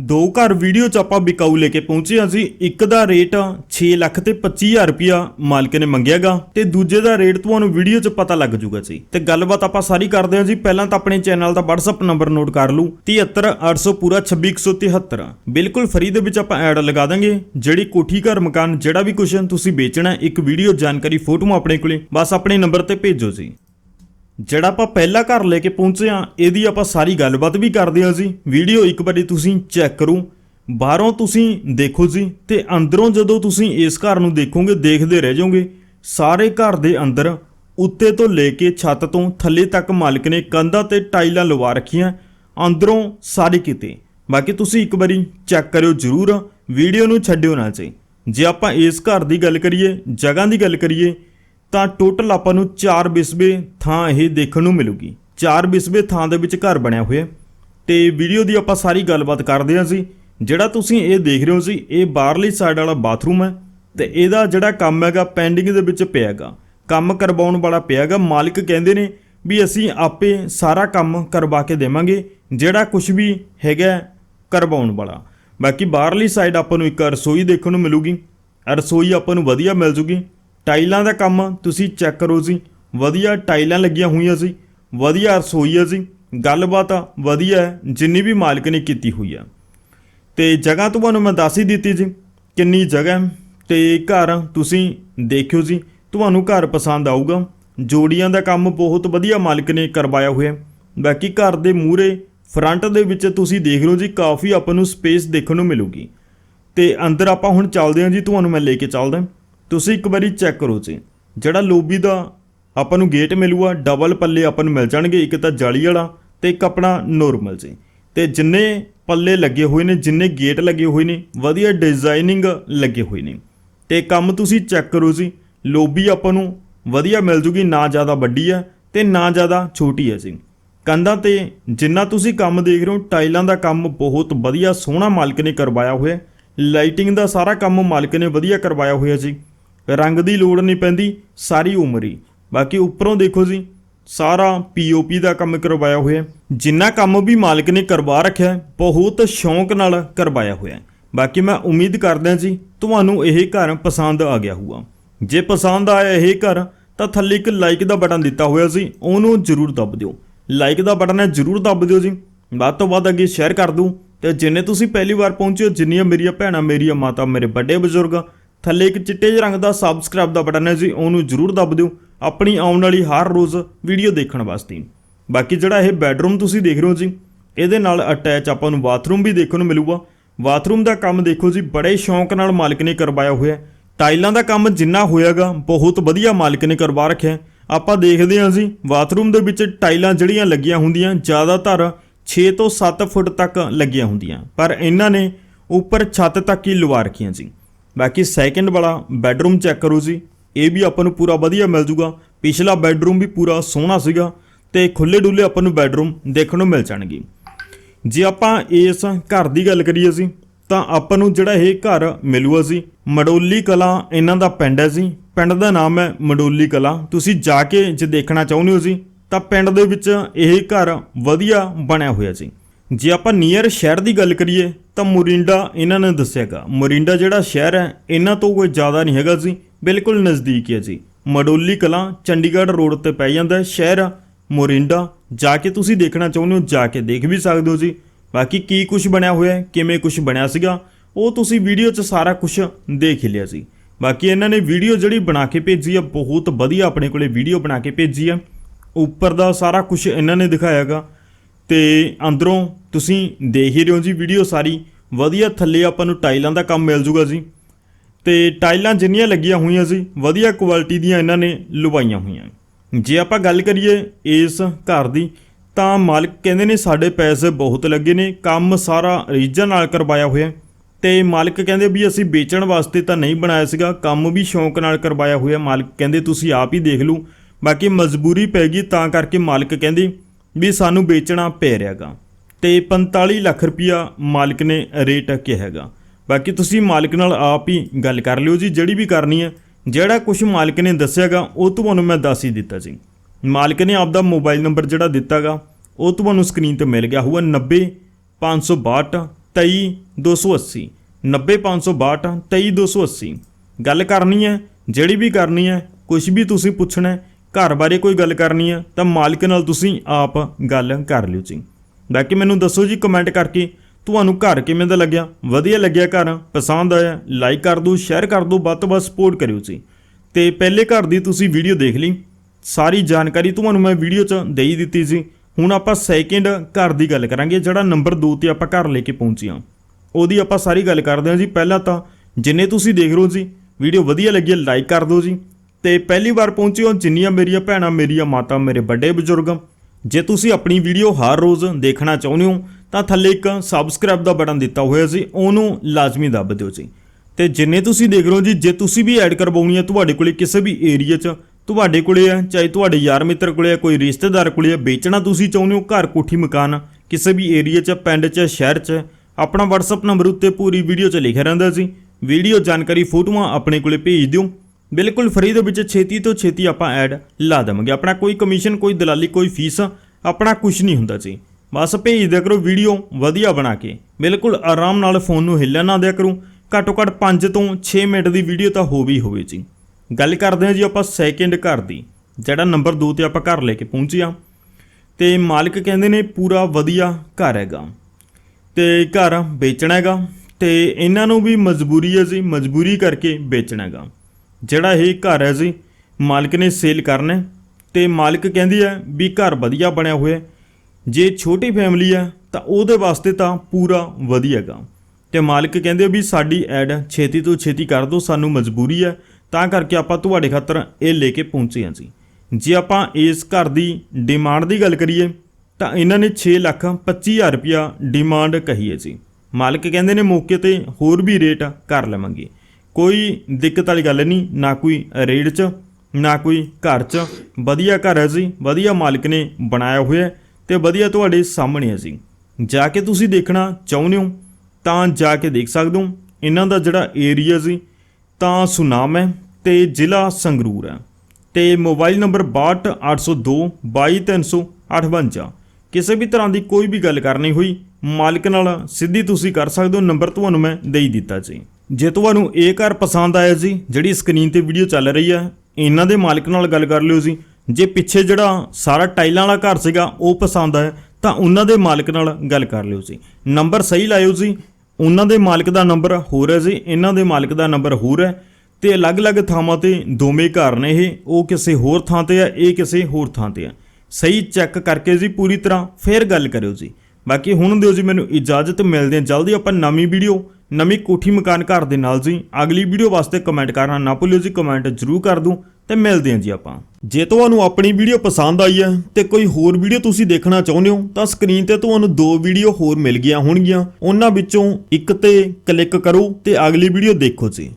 ਦੋ ਘਰ ਵੀਡੀਓ ਚ ਆਪਾਂ ਬਿਕਾਊ ਲੈ ਕੇ ਪਹੁੰਚੇ ਹਾਂ ਜੀ। ਇੱਕ ਦਾ ਰੇਟ 6 ਲੱਖ ਤੇ 25000 ਰੁਪਿਆ ਮਾਲਕ ਨੇ ਮੰਗਿਆਗਾ ਤੇ ਦੂਜੇ ਦਾ ਰੇਟ ਤੁਹਾਨੂੰ ਵੀਡੀਓ ਚ ਪਤਾ ਲੱਗ ਜੂਗਾ ਜੀ। ਤੇ ਗੱਲਬਾਤ ਆਪਾਂ ਸਾਰੀ ਕਰਦੇ ਹਾਂ ਜੀ। ਪਹਿਲਾਂ ਤਾਂ ਆਪਣੇ ਚੈਨਲ ਦਾ WhatsApp ਨੰਬਰ ਨੋਟ ਕਰ ਲਓ। 73800 ਪੂਰਾ 26173 ਬਿਲਕੁਲ ਫਰੀ ਦੇ ਵਿੱਚ ਆਪਾਂ ਐਡ ਲਗਾ ਦਾਂਗੇ। ਜਿਹੜੀ ਕੋਠੀ ਘਰ ਮਕਾਨ, ਜਿਹੜਾ ਵੀ ਕੁਛ ਤੁਸੀਂ ਵੇਚਣਾ ਇੱਕ ਵੀਡੀਓ ਜਾਣਕਾਰੀ ਫੋਟੋ ਆਪਣੇ ਕੋਲੇ। ਬਸ ਆਪਣੇ ਨੰਬਰ ਤੇ ਭੇਜੋ ਜੀ। ਜਿਹੜਾ ਆਪਾਂ ਪਹਿਲਾ ਘਰ ਲੈ ਕੇ ਪਹੁੰਚੇ ਆ ਇਹਦੀ ਆਪਾਂ ਸਾਰੀ ਗੱਲਬਾਤ ਵੀ ਕਰਦੇ ਹਾਂ ਜੀ। ਵੀਡੀਓ ਇੱਕ ਵਾਰੀ ਤੁਸੀਂ ਚੈੱਕ ਕਰੋ। ਬਾਹਰੋਂ ਤੁਸੀਂ ਦੇਖੋ ਜੀ ਤੇ ਅੰਦਰੋਂ ਜਦੋਂ ਤੁਸੀਂ ਇਸ ਘਰ ਨੂੰ ਦੇਖੋਗੇ, ਦੇਖਦੇ ਰਹਿ ਜਾਓਗੇ। ਸਾਰੇ ਘਰ ਦੇ ਅੰਦਰ ਉੱਤੇ ਤੋਂ ਲੈ ਕੇ ਛੱਤ ਤੋਂ ਥੱਲੇ ਤੱਕ ਮਾਲਕ ਨੇ ਕੰਧਾਂ ਤੇ ਟਾਈਲਾਂ ਲਵਾ ਰੱਖੀਆਂ। ਅੰਦਰੋਂ ਸਾਰੇ ਕਿਤੇ। ਬਾਕੀ ਤੁਸੀਂ ਇੱਕ ਵਾਰੀ ਚੈੱਕ ਕਰਿਓ ਜ਼ਰੂਰ। ਵੀਡੀਓ ਨੂੰ ਛੱਡਿਓ ਨਾ ਜੀ। ਜੇ ਆਪਾਂ ਇਸ ਘਰ ਦੀ ਗੱਲ ਕਰੀਏ, ਜਗ੍ਹਾ ਦੀ ਗੱਲ ਕਰੀਏ ਤਾਂ ਟੋਟਲ ਆਪਾਂ ਨੂੰ 4 ਬਿਸਵੇ ਥਾਂ ਇਹ ਦੇਖਣ ਨੂੰ ਮਿਲੂਗੀ। 4 ਬਿਸਵੇ ਥਾਂ ਦੇ ਵਿੱਚ ਘਰ ਬਣਿਆ ਹੋਇਆ। ਤੇ ਵੀਡੀਓ ਦੀ ਆਪਾਂ ਸਾਰੀ ਗੱਲਬਾਤ ਕਰਦੇ ਹਾਂ ਸੀ ਜਿਹੜਾ ਤੁਸੀਂ ਇਹ ਦੇਖ ਰਹੇ ਹੋ ਸੀ ਇਹ ਬਾਹਰਲੀ ਸਾਈਡ ਵਾਲਾ ਬਾਥਰੂਮ ਹੈ ਤੇ ਇਹਦਾ ਜਿਹੜਾ ਕੰਮ ਹੈਗਾ ਪੈਂਡਿੰਗ ਦੇ ਵਿੱਚ ਪਿਆ ਹੈਗਾ। ਕੰਮ ਕਰਵਾਉਣ ਵਾਲਾ ਪਿਆ ਹੈਗਾ। ਮਾਲਕ ਕਹਿੰਦੇ ਨੇ ਵੀ ਅਸੀਂ ਆਪੇ ਸਾਰਾ ਕੰਮ ਕਰਵਾ ਕੇ ਦੇਵਾਂਗੇ, ਜਿਹੜਾ ਕੁਝ ਵੀ ਹੈਗਾ ਕਰਵਾਉਣ ਵਾਲਾ। ਬਾਕੀ ਬਾਹਰਲੀ ਸਾਈਡ ਆਪਾਂ ਨੂੰ ਇੱਕ ਰਸੋਈ ਦੇਖਣ ਨੂੰ ਮਿਲੂਗੀ। ਰਸੋਈ ਆਪਾਂ ਨੂੰ ਵਧੀਆ ਮਿਲ ਜੂਗੀ। ਟਾਈਲਾਂ ਦਾ ਕੰਮ ਤੁਸੀਂ ਚੈੱਕ ਕਰੋ ਜੀ। ਵਧੀਆ ਟਾਈਲਾਂ ਲੱਗੀਆਂ ਹੋਈਆਂ ਸੀ ਵਧੀਆ ਰਸੋਈ ਹੈ ਜੀ। ਗੱਲਬਾਤ ਵਧੀਆ ਜਿੰਨੀ ਵੀ ਮਾਲਕ ਨੇ ਕੀਤੀ ਹੋਈ ਆ। ਤੇ ਜਗ੍ਹਾ ਤੁਹਾਨੂੰ ਮੈਂ ਦੱਸ ਹੀ ਦਿੱਤੀ ਜੀ, ਕਿੰਨੀ ਜਗ੍ਹਾ ਹੈ। ਤੇ ਘਰ ਤੁਸੀਂ ਦੇਖਿਓ ਜੀ, ਤੁਹਾਨੂੰ ਘਰ ਪਸੰਦ ਆਊਗਾ। ਜੋੜੀਆਂ ਦਾ ਕੰਮ ਬਹੁਤ ਵਧੀਆ ਮਾਲਕ ਨੇ ਕਰਵਾਇਆ ਹੋਇਆ ਬਾਕੀ ਘਰ ਦੇ ਮੂਹਰੇ, ਫਰੰਟ ਦੇ ਵਿੱਚ ਤੁਸੀਂ ਦੇਖ ਲਓ ਜੀ, ਕਾਫੀ ਆਪਾਂ ਨੂੰ ਸਪੇਸ ਦੇਖਣ ਨੂੰ ਮਿਲੂਗੀ। ਤੇ ਅੰਦਰ ਆਪਾਂ ਹੁਣ ਚੱਲਦੇ ਹਾਂ ਜੀ, ਤੁਹਾਨੂੰ ਮੈਂ ਲੈ ਕੇ ਚੱਲਦਾ। ਤੁਸੀਂ ਇੱਕ ਵਾਰੀ ਚੈੱਕ ਕਰੋ ਜੀ। ਜਿਹੜਾ ਲੋਬੀ ਦਾ ਆਪਾਂ ਨੂੰ ਗੇਟ ਮਿਲੂਗਾ, ਡਬਲ ਪੱਲੇ ਆਪਾਂ ਨੂੰ ਮਿਲ ਜਾਣਗੇ, ਇੱਕ ਤਾਂ ਜਾਲੀ ਵਾਲਾ ਤੇ ਇੱਕ ਆਪਣਾ ਨੋਰਮਲ ਜੀ। ਤੇ ਜਿੰਨੇ ਪੱਲੇ ਲੱਗੇ ਹੋਏ ਨੇ, ਜਿੰਨੇ ਗੇਟ ਲੱਗੇ ਹੋਏ ਨੇ, ਵਧੀਆ ਡਿਜ਼ਾਈਨਿੰਗ ਲੱਗੇ ਹੋਏ ਨੇ। ਤੇ ਕੰਮ ਤੁਸੀਂ ਚੈੱਕ ਕਰੋ ਜੀ, ਲੋਬੀ ਆਪਾਂ ਨੂੰ ਵਧੀਆ ਮਿਲ ਜੂਗੀ, ਨਾ ਜ਼ਿਆਦਾ ਵੱਡੀ ਹੈ ਤੇ ਨਾ ਜ਼ਿਆਦਾ ਛੋਟੀ ਹੈ ਜੀ। ਕੰਧਾਂ ਤੇ ਜਿੰਨਾ ਤੁਸੀਂ ਕੰਮ ਦੇਖ ਰਹੇ ਹੋ, ਟਾਈਲਾਂ ਦਾ ਕੰਮ ਬਹੁਤ ਵਧੀਆ, ਸੋਹਣਾ ਮਾਲਕ ਨੇ ਕਰਵਾਇਆ ਹੋਇਆ ਲਾਈਟਿੰਗ ਦਾ ਸਾਰਾ ਕੰਮ ਮਾਲਕ ਨੇ ਵਧੀਆ ਕਰਵਾਇਆ ਹੋਇਆ ਜੀ। ਰੰਗ ਦੀ ਲੋੜ ਨਹੀਂ ਪੈਂਦੀ, ਸਾਰੀ ਉਮਰ ਹੀ। ਬਾਕੀ ਉੱਪਰੋਂ ਦੇਖੋ ਜੀ, ਸਾਰਾ ਪੀਓਪੀ ਦਾ ਕੰਮ ਕਰਵਾਇਆ ਹੋਇਆ ਜਿੰਨਾ ਕੰਮ ਵੀ ਮਾਲਕ ਨੇ ਕਰਵਾ ਰੱਖਿਆ ਬਹੁਤ ਸ਼ੌਂਕ ਨਾਲ ਕਰਵਾਇਆ ਹੋਇਆ ਬਾਕੀ ਮੈਂ ਉਮੀਦ ਕਰਦਾ ਜੀ, ਤੁਹਾਨੂੰ ਇਹ ਘਰ ਪਸੰਦ ਆ ਗਿਆ ਹੋਊਗਾ। ਜੇ ਪਸੰਦ ਆਇਆ ਇਹ ਘਰ, ਤਾਂ ਥੱਲੇ ਇੱਕ ਲਾਈਕ ਦਾ ਬਟਨ ਦਿੱਤਾ ਹੋਇਆ ਸੀ, ਉਹਨੂੰ ਜ਼ਰੂਰ ਦੱਬ ਦਿਓ। ਲਾਈਕ ਦਾ ਬਟਨ ਹੈ, ਜ਼ਰੂਰ ਦੱਬ ਦਿਓ ਜੀ। ਵੱਧ ਤੋਂ ਵੱਧ ਅੱਗੇ ਸ਼ੇਅਰ ਕਰ ਦਿਓ ਤੇ ਜਿੰਨੇ ਤੁਸੀਂ ਪਹਿਲੀ ਵਾਰ ਪਹੁੰਚੇ ਹੋ, ਜਿੰਨੀਆਂ ਮੇਰੀਆਂ ਭੈਣਾਂ, ਮੇਰੀਆਂ ਮਾਤਾ, ਮੇਰੇ ਵੱਡੇ ਬਜ਼ੁਰਗ ਥੱਲੇ ਇੱਕ ਚਿੱਟੇ ਜਿਹੇ ਰੰਗ ਦਾ ਸਬਸਕ੍ਰਾਈਬ ਦਾ ਬਟਨ ਹੈ ਜੀ, ਉਹਨੂੰ ਜ਼ਰੂਰ ਦੱਬ ਦਿਓ। ਆਪਣੀ ਆਉਣ ਵਾਲੀ ਹਰ ਰੋਜ਼ ਵੀਡੀਓ ਦੇਖਣ ਵਾਸਤੇ। ਬਾਕੀ ਜਿਹੜਾ ਇਹ ਬੈੱਡਰੂਮ ਤੁਸੀਂ ਦੇਖ ਰਹੇ ਹੋ ਜੀ, ਇਹਦੇ ਨਾਲ ਅਟੈਚ ਆਪਾਂ ਨੂੰ ਬਾਥਰੂਮ ਵੀ ਦੇਖਣ ਨੂੰ ਮਿਲੂਗਾ। ਬਾਥਰੂਮ ਦਾ ਕੰਮ ਦੇਖੋ ਜੀ, ਬੜੇ ਸ਼ੌਂਕ ਨਾਲ ਮਾਲਕ ਨੇ ਕਰਵਾਇਆ ਹੋਇਆ ਟਾਈਲਾਂ ਦਾ ਕੰਮ ਜਿੰਨਾ ਹੋਇਆਗਾ, ਬਹੁਤ ਵਧੀਆ ਮਾਲਕ ਨੇ ਕਰਵਾ ਰੱਖਿਆ ਆਪਾਂ ਦੇਖਦੇ ਹਾਂ ਜੀ ਬਾਥਰੂਮ ਦੇ ਵਿੱਚ ਟਾਈਲਾਂ ਜਿਹੜੀਆਂ ਲੱਗੀਆਂ ਹੁੰਦੀਆਂ, ਜ਼ਿਆਦਾਤਰ 6 ਤੋਂ 7 ਫੁੱਟ ਤੱਕ ਲੱਗੀਆਂ ਹੁੰਦੀਆਂ। ਪਰ ਇਹਨਾਂ ਨੇ ਉੱਪਰ ਛੱਤ ਤੱਕ ਹੀ ਲਵਾ ਰੱਖੀਆਂ ਜੀ। ਬਾਕੀ ਸੈਕਿੰਡ ਵਾਲਾ ਬੈੱਡਰੂਮ ਚੈੱਕ ਕਰੋ ਜੀ। ਇਹ ਵੀ ਆਪਾਂ ਨੂੰ ਪੂਰਾ ਵਧੀਆ ਮਿਲ ਜੂਗਾ। ਪਿਛਲਾ ਬੈੱਡਰੂਮ ਵੀ ਪੂਰਾ ਸੋਹਣਾ ਸੀਗਾ ਤੇ ਖੁੱਲੇ ਡੁੱਲੇ ਆਪਾਂ ਨੂੰ ਬੈੱਡਰੂਮ ਦੇਖਣ ਨੂੰ ਮਿਲ ਜਾਣਗੇ। ਜੇ ਆਪਾਂ ਇਸ ਘਰ ਦੀ ਗੱਲ ਕਰੀਏ ਸੀ ਤਾਂ ਆਪਾਂ ਨੂੰ ਜਿਹੜਾ ਇਹ ਘਰ ਮਿਲੂਆ ਸੀ ਮਡੋਲੀ ਕਲਾ ਇਹਨਾਂ ਦਾ ਪਿੰਡ ਹੈ ਜੀ। ਪਿੰਡ ਦਾ ਨਾਮ ਹੈ ਮਡੋਲੀ ਕਲਾ। ਤੁਸੀਂ ਜਾ ਕੇ ਜੇ ਦੇਖਣਾ ਚਾਹੁੰਦੇ ਹੋ ਜੀ, ਤਾਂ ਪਿੰਡ ਦੇ ਵਿੱਚ ਇਹ ਘਰ ਵਧੀਆ ਬਣਿਆ ਹੋਇਆ ਸੀ ਜੇ ਆਪਾਂ ਨੀਅਰ ਸ਼ਹਿਰ ਦੀ ਗੱਲ ਕਰੀਏ, ਤਾਂ ਮੋਰਿੰਡਾ ਇਹਨਾਂ ਨੇ ਦੱਸਿਆਗਾ ਮੋਰਿੰਡਾ ਜਿਹੜਾ ਸ਼ਹਿਰ ਹੈ, ਇਹਨਾਂ ਤੋਂ ਕੋਈ ਜ਼ਿਆਦਾ ਨਹੀਂ ਹੈਗਾ ਜੀ। ਬਿਲਕੁਲ ਨਜ਼ਦੀਕ ਹੈ ਜੀ। ਮਡੋਲੀ ਕਲਾਂ ਚੰਡੀਗੜ੍ਹ ਰੋਡ ਤੇ ਪੈ ਜਾਂਦਾ ਹੈ ਸ਼ਹਿਰ। ਮੋਰਿੰਡਾ, ਜਾ ਕੇ ਤੁਸੀਂ ਦੇਖਣਾ ਚਾਹੁੰਦੇ ਹੋ, ਜਾ ਕੇ ਦੇਖ ਵੀ ਸਕਦੇ ਹੋ ਜੀ। ਬਾਕੀ ਕੀ ਕੁਝ ਬਣਿਆ ਹੋਇਆ ਹੈ, ਕਿਵੇਂ ਕੁਝ ਬਣਿਆ ਸੀਗਾ, ਉਹ ਤੁਸੀਂ ਵੀਡੀਓ 'ਚ ਸਾਰਾ ਕੁਝ ਦੇਖ ਲਿਆ ਸੀ ਬਾਕੀ ਇਹਨਾਂ ਨੇ ਵੀਡੀਓ ਜਿਹੜੀ ਬਣਾ ਕੇ ਭੇਜੀ ਆ ਬਹੁਤ ਵਧੀਆ ਆਪਣੇ ਕੋਲੇ ਵੀਡੀਓ ਬਣਾ ਕੇ ਭੇਜੀ ਆ ਉੱਪਰ ਦਾ ਸਾਰਾ ਕੁਝ ਇਹਨਾਂ ਨੇ ਦਿਖਾਇਆਗਾ ਤੇ ਅੰਦਰੋਂ ਤੁਸੀਂ ਦੇਖ ਹੀ ਰਹੇ ਹੋ ਜੀ ਵੀਡੀਓ ਸਾਰੀ। ਵਧੀਆ ਥੱਲੇ ਆਪਾਂ ਨੂੰ ਟਾਈਲਾਂ ਦਾ ਕੰਮ ਮਿਲ ਜੂਗਾ ਜੀ। ਤੇ ਟਾਈਲਾਂ ਜਿੰਨੀਆਂ ਲੱਗੀਆਂ ਹੋਈਆਂ ਸੀ ਵਧੀਆ ਕੁਆਲਿਟੀ ਦੀਆਂ ਇਹਨਾਂ ਨੇ ਲਵਾਈਆਂ ਹੋਈਆਂ। ਜੇ ਆਪਾਂ ਗੱਲ ਕਰੀਏ ਇਸ ਘਰ ਦੀ, ਤਾਂ ਮਾਲਕ ਕਹਿੰਦੇ ਨੇ ਸਾਡੇ ਪੈਸੇ ਬਹੁਤ ਲੱਗੇ ਨੇ, ਕੰਮ ਸਾਰਾ ਰੀਜਨ ਨਾਲ ਕਰਵਾਇਆ ਹੋਇਆ। ਹੈ ਤੇ ਮਾਲਕ ਕਹਿੰਦੇ ਵੀ ਅਸੀਂ ਵੇਚਣ ਵਾਸਤੇ ਤਾਂ ਨਹੀਂ ਬਣਾਇਆ ਸੀਗਾ, ਕੰਮ ਵੀ ਸ਼ੌਂਕ ਨਾਲ ਕਰਵਾਇਆ ਹੋਇਆ। ਮਾਲਕ ਕਹਿੰਦੇ, ਤੁਸੀਂ ਆਪ ਹੀ ਦੇਖ ਲਓ। ਬਾਕੀ ਮਜਬੂਰੀ ਪੈ ਗਈ, ਤਾਂ ਕਰਕੇ ਮਾਲਕ ਕਹਿੰਦੇ ਵੀ ਸਾਨੂੰ ਵੇਚਣਾ ਪੈ ਰਿਹਾਗਾ। ਤੇ 45 ਲੱਖ ਰੁਪਇਆ ਮਾਲਕ ਨੇ ਰੇਟ ਕਿਹਾ ਹੈਗਾ। ਬਾਕੀ ਤੁਸੀਂ ਮਾਲਕ ਨਾਲ ਆਪ ਹੀ ਗੱਲ ਕਰ ਲਿਓ ਜੀ, ਜਿਹੜੀ ਵੀ ਕਰਨੀ ਹੈ, ਜਿਹੜਾ ਕੁਝ ਮਾਲਕ ਨੇ ਦੱਸਿਆਗਾ, ਉਹ ਤੁਹਾਨੂੰ ਮੈਂ ਦੱਸ ਹੀ ਦਿੱਤਾ ਜੀ। ਮਾਲਕ ਨੇ ਆਪਦਾ ਮੋਬਾਈਲ ਨੰਬਰ ਜਿਹੜਾ ਦਿੱਤਾਗਾ, ਉਹ ਤੁਹਾਨੂੰ ਸਕਰੀਨ ਤੇ ਮਿਲ ਗਿਆ ਹੋਊਗਾ 90 562 23280 90562 23280 ਗੱਲ ਕਰਨੀ ਹੈ, ਜਿਹੜੀ ਵੀ ਕਰਨੀ ਹੈ ਕੁਝ ਵੀ ਤੁਸੀਂ ਪੁੱਛਣਾ ਹੈ ਘਰ ਬਾਰੇ ਕੋਈ ਗੱਲ ਕਰਨੀ ਹੈ ਤਾਂ ਮਾਲਕ ਨਾਲ ਤੁਸੀਂ ਆਪ ਗੱਲ ਕਰ ਲਿਓ ਜੀ। ਬਾਕੀ ਮੈਨੂੰ ਦੱਸੋ ਜੀ ਕਮੈਂਟ ਕਰਕੇ, ਤੁਹਾਨੂੰ ਘਰ ਕਿਵੇਂ ਦਾ ਲੱਗਿਆ? ਵਧੀਆ ਲੱਗਿਆ ਘਰ? ਪਸੰਦ ਆਇਆ? ਲਾਈਕ ਕਰ ਦਿਓ ਸ਼ੇਅਰ ਕਰ ਦਿਓ, ਵੱਧ ਤੋਂ ਵੱਧ ਸਪੋਰਟ ਕਰਿਓ ਜੀ। ਤੇ ਪਹਿਲੇ ਘਰ ਦੀ ਤੁਸੀਂ ਵੀਡੀਓ ਦੇਖ ਲਈ। ਸਾਰੀ ਜਾਣਕਾਰੀ ਤੁਹਾਨੂੰ ਮੈਂ ਵੀਡੀਓ 'ਚ ਦੇ ਹੀ ਦਿੱਤੀ ਸੀ ਹੁਣ ਆਪਾਂ ਸੈਕਿੰਡ ਘਰ ਦੀ ਗੱਲ ਕਰਾਂਗੇ, ਜਿਹੜਾ ਨੰਬਰ 2 ਤੇ ਆਪਾਂ ਘਰ ਲੈ ਕੇ ਪਹੁੰਚੇ ਹਾਂ। ਉਹਦੀ ਆਪਾਂ ਸਾਰੀ ਗੱਲ ਕਰਦੇ ਹਾਂ ਜੀ। ਪਹਿਲਾਂ ਤਾਂ ਜਿੰਨੇ ਤੁਸੀਂ ਦੇਖ ਰਹੇ ਹੋ ਜੀ ਵੀਡੀਓ ਵਧੀਆ ਲੱਗੀ ਲਾਈਕ ਕਰ ਦਿਓ ਜੀ। ਤੇ ਪਹਿਲੀ ਵਾਰ ਪਹੁੰਚੇ ਹੋ ਜਿੰਨੀਆਂ ਮੇਰੀਆਂ ਭੈਣਾਂ, ਮੇਰੀਆਂ ਮਾਤਾ, ਮੇਰੇ ਵੱਡੇ ਬਜ਼ੁਰਗ। ਜੇ ਤੁਸੀਂ ਆਪਣੀ ਵੀਡੀਓ ਹਰ ਰੋਜ਼ ਦੇਖਣਾ ਚਾਹੁੰਦੇ ਹੋ, ਤਾਂ ਥੱਲੇ ਇੱਕ ਸਬਸਕ੍ਰਾਈਬ ਦਾ ਬਟਨ ਦਿੱਤਾ ਹੋਇਆ ਸੀ, ਉਹਨੂੰ ਲਾਜ਼ਮੀ ਦੱਬ ਦਿਓ ਜੀ। ਤੇ ਜਿੰਨੇ ਤੁਸੀਂ ਦੇਖ ਰਹੇ ਹੋ ਜੀ, ਜੇ ਤੁਸੀਂ ਵੀ ਐਡ ਕਰਵਾਉਣੀ ਹੈ, ਤੁਹਾਡੇ ਕੋਲੇ ਕਿਸੇ ਵੀ ਏਰੀਆ 'ਚ, ਤੁਹਾਡੇ ਕੋਲੇ ਹੈ, ਚਾਹੇ ਤੁਹਾਡੇ ਯਾਰ ਮਿੱਤਰ ਕੋਲੇ ਹੈ, ਕੋਈ ਰਿਸ਼ਤੇਦਾਰ ਕੋਲੇ ਹੈ, ਵੇਚਣਾ ਤੁਸੀਂ ਚਾਹੁੰਦੇ ਹੋ, ਘਰ ਕੋਠੀ ਮਕਾਨ, ਕਿਸੇ ਵੀ ਏਰੀਆ 'ਚ, ਪਿੰਡ 'ਚ, ਸ਼ਹਿਰ 'ਚ, ਆਪਣਾ WhatsApp ਨੰਬਰ ਉੱਤੇ ਪੂਰੀ ਵੀਡੀਓ 'ਚ ਲਿਖਿਆ ਰਹਿੰਦਾ ਸੀ ਵੀਡੀਓ ਜਾਣਕਾਰੀ ਫੋਟੋਆਂ ਆਪਣੇ ਕੋਲੇ ਭੇਜ ਦਿਓ। ਬਿਲਕੁਲ ਫ੍ਰੀ ਦੇ ਵਿੱਚ ਛੇਤੀ ਤੋਂ ਛੇਤੀ ਆਪਾਂ ਐਡ ਲਾ ਦੇਵਾਂਗੇ। ਆਪਣਾ ਕੋਈ ਕਮਿਸ਼ਨ ਕੋਈ ਦਲਾਲੀ, ਕੋਈ ਫੀਸ ਆਪਣਾ ਕੁਝ ਨਹੀਂ ਹੁੰਦਾ ਜੀ। ਬਸ ਭੇਜ ਦਿਆ ਕਰੋ ਵੀਡੀਓ ਵਧੀਆ ਬਣਾ ਕੇ। ਬਿਲਕੁਲ ਆਰਾਮ ਨਾਲ ਫੋਨ ਨੂੰ ਹਿੱਲਣ ਨਾ ਦਿਆ ਕਰੋ। ਘੱਟੋ ਘੱਟ 5 ਤੋਂ 6 ਮਿੰਟ ਦੀ ਵੀਡੀਓ ਤਾਂ ਹੋ ਵੀ ਹੋਵੇ ਜੀ। ਗੱਲ ਕਰਦੇ ਹਾਂ ਜੀ ਆਪਾਂ ਸੈਕਿੰਡ ਘਰ ਦੀ, ਜਿਹੜਾ ਨੰਬਰ 2 ਤੇ ਆਪਾਂ ਘਰ ਲੈ ਕੇ ਪਹੁੰਚੇ ਹਾਂ। ਤੇ ਮਾਲਕ ਕਹਿੰਦੇ ਨੇ ਪੂਰਾ ਵਧੀਆ ਘਰ ਹੈਗਾ। ਤੇ ਘਰ ਵੇਚਣਾ ਹੈਗਾ। ਤੇ ਇਹਨਾਂ ਨੂੰ ਵੀ ਮਜਬੂਰੀ ਹੈ ਜੀ, ਮਜਬੂਰੀ ਕਰਕੇ ਵੇਚਣਾ ਹੈਗਾ। ਜਿਹੜਾ ਇਹ ਘਰ ਹੈ ਜੀ, ਮਾਲਕ ਨੇ ਸੇਲ ਕਰਨਾ ਹੈ ਤੇ ਮਾਲਕ ਕਹਿੰਦੀ ਹੈ ਵੀ ਘਰ ਵਧੀਆ ਬਣਿਆ ਹੋਇਆ ਜੇ ਛੋਟੀ ਫੈਮਿਲੀ ਹੈ ਤਾਂ ਉਹਦੇ ਵਾਸਤੇ ਤਾਂ ਪੂਰਾ ਵਧੀਆ ਹੈਗਾ। ਤੇ ਮਾਲਕ ਕਹਿੰਦੇ ਵੀ ਸਾਡੀ ਐਡ ਛੇਤੀ ਤੋਂ ਛੇਤੀ ਕਰ ਦਿਓ, ਸਾਨੂੰ ਮਜਬੂਰੀ ਹੈ। ਤਾਂ ਕਰਕੇ ਆਪਾਂ ਤੁਹਾਡੇ ਖਾਤਰ ਇਹ ਲੈ ਕੇ ਪਹੁੰਚੇ ਹਾਂ ਜੀ। ਜੇ ਆਪਾਂ ਇਸ ਘਰ ਦੀ ਡਿਮਾਂਡ ਦੀ ਗੱਲ ਕਰੀਏ, ਤਾਂ ਇਹਨਾਂ ਨੇ 6 ਲੱਖ 25000 ਰੁਪਇਆ ਡਿਮਾਂਡ ਕਹੀ ਹੈ ਜੀ। ਮਾਲਕ ਕਹਿੰਦੇ ਨੇ ਮੌਕੇ ਤੇ ਹੋਰ ਵੀ ਰੇਟ ਕਰ ਲਵਾਂਗੇ। ਕੋਈ ਦਿੱਕਤ ਵਾਲੀ ਗੱਲ ਨਹੀਂ, ਨਾ ਕੋਈ ਰੇਟ 'ਚ, ਨਾ ਕੋਈ ਘਰ 'ਚ। ਵਧੀਆ ਘਰ ਹੈ ਜੀ, ਵਧੀਆ ਮਾਲਕ ਨੇ ਬਣਾਇਆ ਹੋਇਆ ਹੈ ਤੇ ਵਧੀਆ ਤੁਹਾਡੇ ਸਾਹਮਣੇ ਹੈ ਜੀ। ਜਾ ਕੇ ਤੁਸੀਂ ਦੇਖਣਾ ਚਾਹੁੰਦੇ ਹੋ, ਤਾਂ ਜਾ ਕੇ ਦੇਖ ਸਕਦੇ ਹੋ। ਇਹਨਾਂ ਦਾ ਜਿਹੜਾ ਏਰੀਆ ਜੀ, ਤਾਂ ਸੁਨਾਮ ਹੈ ਤੇ ਜ਼ਿਲ੍ਹਾ ਸੰਗਰੂਰ ਹੈ। ਤੇ ਮੋਬਾਈਲ ਨੰਬਰ 6282 22358 ਕਿਸੇ ਵੀ ਤਰ੍ਹਾਂ ਦੀ ਕੋਈ ਵੀ ਗੱਲ ਕਰਨੀ ਹੋਈ, ਮਾਲਕ ਨਾਲ ਸਿੱਧੀ ਤੁਸੀਂ ਕਰ ਸਕਦੇ ਹੋ, ਨੰਬਰ ਤੁਹਾਨੂੰ ਮੈਂ ਦੇ ਹੀ ਦਿੱਤਾ ਜੀ। ਜੇ ਤੁਹਾਨੂੰ ਇਹ ਘਰ ਪਸੰਦ ਆਇਆ ਜੀ, ਜਿਹੜੀ ਸਕਰੀਨ ਤੇ ਵੀਡੀਓ ਚੱਲ ਰਹੀ ਹੈ ਇਹਨਾਂ ਦੇ ਮਾਲਕ ਨਾਲ ਗੱਲ ਕਰ ਲਿਓ ਜੀ। ਜੇ ਪਿੱਛੇ ਜਿਹੜਾ ਸਾਰਾ ਟਾਈਲਾਂ ਵਾਲਾ ਘਰ ਸੀਗਾ, ਉਹ ਪਸੰਦ ਆਇਆ, ਤਾਂ ਉਹਨਾਂ ਦੇ ਮਾਲਕ ਨਾਲ ਗੱਲ ਕਰ ਲਿਓ ਜੀ। ਨੰਬਰ ਸਹੀ ਲਾਇਓ ਜੀ। ਉਹਨਾਂ ਦੇ ਮਾਲਕ ਦਾ ਨੰਬਰ ਹੋਰ ਹੈ ਜੀ। ਇਹਨਾਂ ਦੇ ਮਾਲਕ ਦਾ ਨੰਬਰ ਹੋਰ ਹੈ। ਤੇ ਅਲੱਗ-ਅਲੱਗ ਥਾਵਾਂ ਤੇ ਦੋਵੇਂ ਘਰ ਨੇ ਇਹ। ਉਹ ਕਿਸੇ ਹੋਰ ਥਾਂ ਤੇ ਆ, ਇਹ ਕਿਸੇ ਹੋਰ ਥਾਂ ਤੇ ਆ। ਸਹੀ ਚੈੱਕ ਕਰਕੇ ਜੀ ਪੂਰੀ ਤਰ੍ਹਾਂ, ਫੇਰ ਗੱਲ ਕਰਿਓ ਜੀ। ਬਾਕੀ ਹੁਣ ਦਿਓ ਜੀ, ਮੈਨੂੰ ਇਜਾਜ਼ਤ। ਮਿਲਦੇ ਹਾਂ। ਜਲਦੀ ਆਪਾਂ ਨਵੀਂ ਵੀਡੀਓ ਨਵੀਂ ਕੋਠੀ ਮਕਾਨ ਘਰ ਦੇ ਨਾਲ ਜੀ। ਅਗਲੀ ਵੀਡੀਓ ਵਾਸਤੇ ਕਮੈਂਟ ਕਰਨਾ ਨਾ ਭੁੱਲਿਓ ਜੀ। ਕਮੈਂਟ ਜ਼ਰੂਰ ਕਰ ਦੂੰ ਤੇ ਮਿਲਦੇ ਹਾਂ ਜੀ ਆਪਾਂ। ਜੇ ਤੁਹਾਨੂੰ ਆਪਣੀ ਵੀਡੀਓ ਪਸੰਦ ਆਈ ਹੈ ਤੇ ਕੋਈ ਹੋਰ ਵੀਡੀਓ ਤੁਸੀਂ ਦੇਖਣਾ ਚਾਹੁੰਦੇ ਹੋ, ਤਾਂ ਸਕਰੀਨ ਤੇ ਤੁਹਾਨੂੰ ਦੋ ਵੀਡੀਓ ਹੋਰ ਮਿਲ ਗਈਆਂ ਹੋਣਗੀਆਂ। ਉਹਨਾਂ ਵਿੱਚੋਂ ਇੱਕ ਤੇ ਕਲਿੱਕ ਕਰੋ ਤੇ ਅਗਲੀ ਵੀਡੀਓ ਦੇਖੋ ਜੀ।